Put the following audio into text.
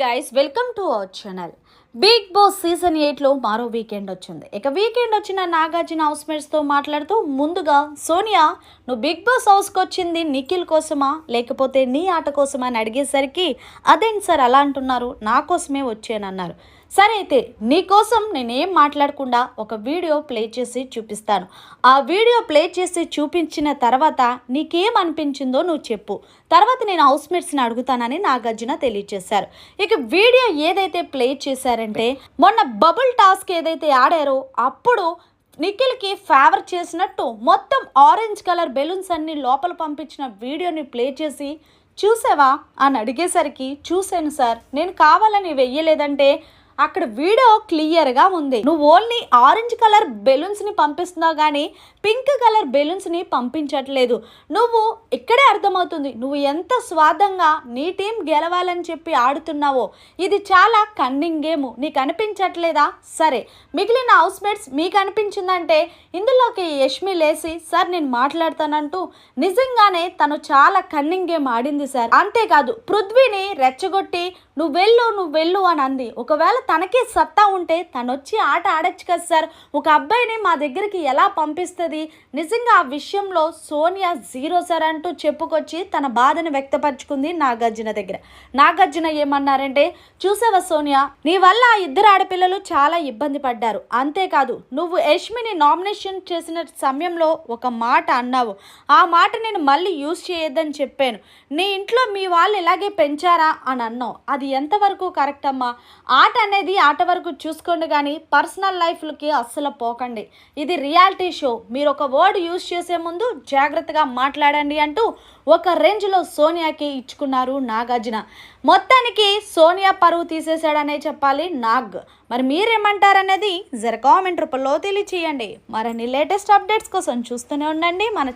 Guys welcome to our channel Bigg Boss season ఎయిట్లో మరో weekend వచ్చింది. ఇక వీకెండ్ వచ్చిన నాగార్జున హౌస్మేట్స్తో మాట్లాడుతూ ముందుగా సోనియా నువ్వు బిగ్ బాస్ హౌస్కి వచ్చింది నిఖిల్ కోసమా? లేకపోతే నీ ఆట కోసమా? అని అడిగేసరికి అదేంటి సార్ అలా అంటున్నారు? నా కోసమే వచ్చానన్నారు. సరే అయితే నీకోసం నేనేం మాట్లాడకుండా ఒక వీడియో ప్లే చేసి చూపిస్తాను. ఆ వీడియో ప్లే చేసి చూపించిన తర్వాత నీకేం అనిపించిందో నువ్వు చెప్పు. తర్వాత నేను హౌస్ మేట్స్ని అడుగుతానని నాగార్జున తెలియజేశారు ఇక వీడియో ఏదైతే ప్లే చేశారంటే మొన్న బబుల్ టాస్క్ ఏదైతే ఆడారో అప్పుడు నిఖిల్కి ఫేవర్ చేసినట్టు మొత్తం ఆరెంజ్ కలర్ బెలూన్స్ అన్ని లోపల పంపించిన వీడియోని ప్లే చేసి చూసావా? అని అడిగేసరికి చూశాను సార్. నేను కావాలని వెయ్యలేదంటే అక్కడ వీడియో క్లియర్గా ఉంది. నువ్వు ఓన్లీ ఆరెంజ్ కలర్ బెలూన్స్ని పంపిస్తున్నావు కానీ పింక్ కలర్ బెలూన్స్ని పంపించట్లేదు. నువ్వు ఇక్కడే అర్థమవుతుంది. నువ్వు ఎంత స్వార్థంగా నీ టీం గెలవాలని చెప్పి ఆడుతున్నావో. ఇది చాలా కన్నింగ్ గేమ్ నీకు అనిపించట్లేదా? సరే. మిగిలిన హౌస్ మేట్స్ మీకు అనిపించిందంటే ఇందులోకి యష్మి లేసి సార్ నేను మాట్లాడతానంటూ నిజంగానే తను చాలా కన్నింగ్ గేమ్ ఆడింది సార్. అంతేకాదు పృథ్వీని రెచ్చగొట్టి నువ్వు వెళ్ళు నువ్వు వెళ్ళు అని అంది. ఒకవేళ తనకే సత్తా ఉంటే తను వచ్చి ఆట ఆడొచ్చు కదా సార్. ఒక అబ్బాయిని మా దగ్గరికి ఎలా పంపిస్తుంది? నిజంగా ఆ విషయంలో సోనియా జీరో సార్ అంటూ చెప్పుకొచ్చి తన బాధను వ్యక్తపరుచుకుంది నాగార్జున దగ్గర. నాగార్జున ఏమన్నారంటే చూసావా సోనియా నీ వల్ల ఆ ఇద్దరు ఆడపిల్లలు చాలా ఇబ్బంది పడ్డారు. అంతేకాదు నువ్వు యష్మిని నామినేషన్ చేసిన సమయంలో ఒక మాట అన్నావు. ఆ మాట నేను మళ్ళీ యూజ్ చేయొద్దని చెప్పాను. నీ ఇంట్లో మీ వాళ్ళు ఇలాగే పెంచారా? అని అన్నావు. అది ఎంతవరకు కరెక్ట్ అమ్మా? ఆట అనేది ఆట వరకు చూసుకోండి కానీ పర్సనల్ లైఫ్లకి అస్సలు పోకండి. ఇది రియాలిటీ షో. మీరు ఒక వర్డ్ యూజ్ చేసే ముందు జాగ్రత్తగా మాట్లాడండి అంటూ ఒక రేంజ్లో సోనియాకి ఇచ్చుకున్నారు నాగార్జున. మొత్తానికి సోనియా పరువు తీసేశాడనే చెప్పాలి నాగ్. మరి మీరేమంటారనేది జర కామెంట్ రూపంలో తెలియచేయండి. మరిన్ని లేటెస్ట్ అప్డేట్స్ కోసం చూస్తూనే ఉండండి. మన